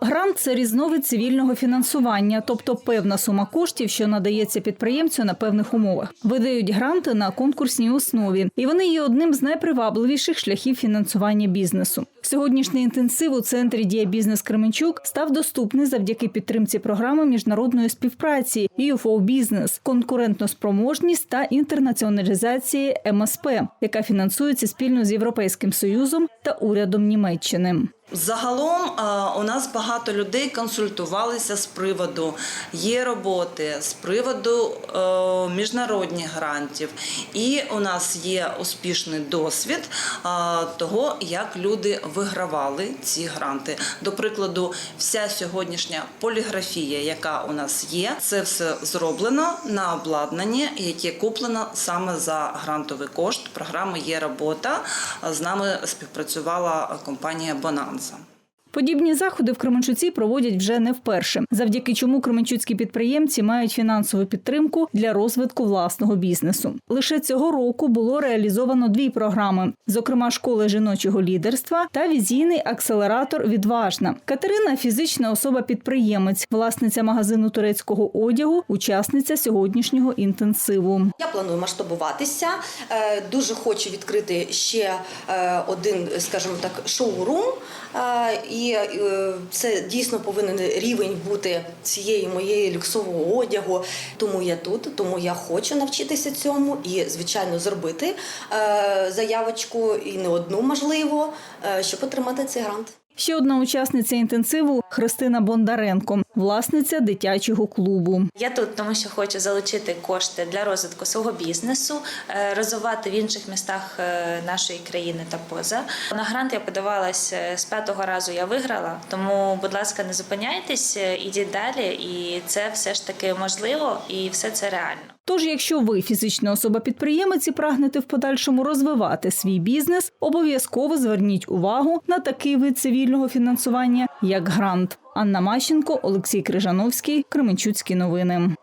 Грант це різновид цивільного фінансування, тобто певна сума коштів, що надається підприємцю на певних умовах. Видають гранти на конкурсній основі, і вони є одним з найпривабливіших шляхів фінансування бізнесу. Сьогоднішній інтенсив у центрі Дія бізнес Кременчук став доступний завдяки підтримці програми міжнародної співпраці UFO Бізнес, конкурентноспроможність та інтернаціоналізації МСП, яка фінансується спільно з Європейським Союзом та урядом Німеччини. Загалом у нас багато людей консультувалися з приводу є роботи, з приводу е, міжнародних грантів, і у нас є успішний досвід того, як люди вигравали ці гранти. До прикладу, вся сьогоднішня поліграфія, яка у нас є, це все зроблено на обладнанні, яке куплено саме за грантовий кошт. Програми є робота. З нами співпрацювала компанія Some. Подібні заходи в Кременчуці проводять вже не вперше, завдяки чому кременчуцькі підприємці мають фінансову підтримку для розвитку власного бізнесу. Лише цього року було реалізовано дві програми: зокрема, школи жіночого лідерства та візійний акселератор Відважна. Катерина фізична особа-підприємець, власниця магазину турецького одягу, учасниця сьогоднішнього інтенсиву. Я планую масштабуватися. Е, Дуже хочу відкрити ще е, один, скажімо так, шоурум. І е, це дійсно повинен рівень бути цієї моєї люксового одягу. Тому я тут, тому я хочу навчитися цьому і, звичайно, зробити е, заявочку і не одну можливо, е, щоб отримати цей грант. Ще одна учасниця інтенсиву Христина Бондаренко, власниця дитячого клубу. Я тут, тому що хочу залучити кошти для розвитку свого бізнесу, е, розвивати в інших містах е, нашої країни та поза. На грант я подавалась е, з п'ятого разу. Я виграла. Тому, будь ласка, не зупиняйтесь, ідіть далі, і це все ж таки можливо, і все це реально. Тож, якщо ви фізична особа-підприємець і прагнете в подальшому розвивати свій бізнес, обов'язково зверніть увагу на такий вид цивільного фінансування, як грант. Анна Мащенко, Олексій Крижановський, Кременчуцькі новини.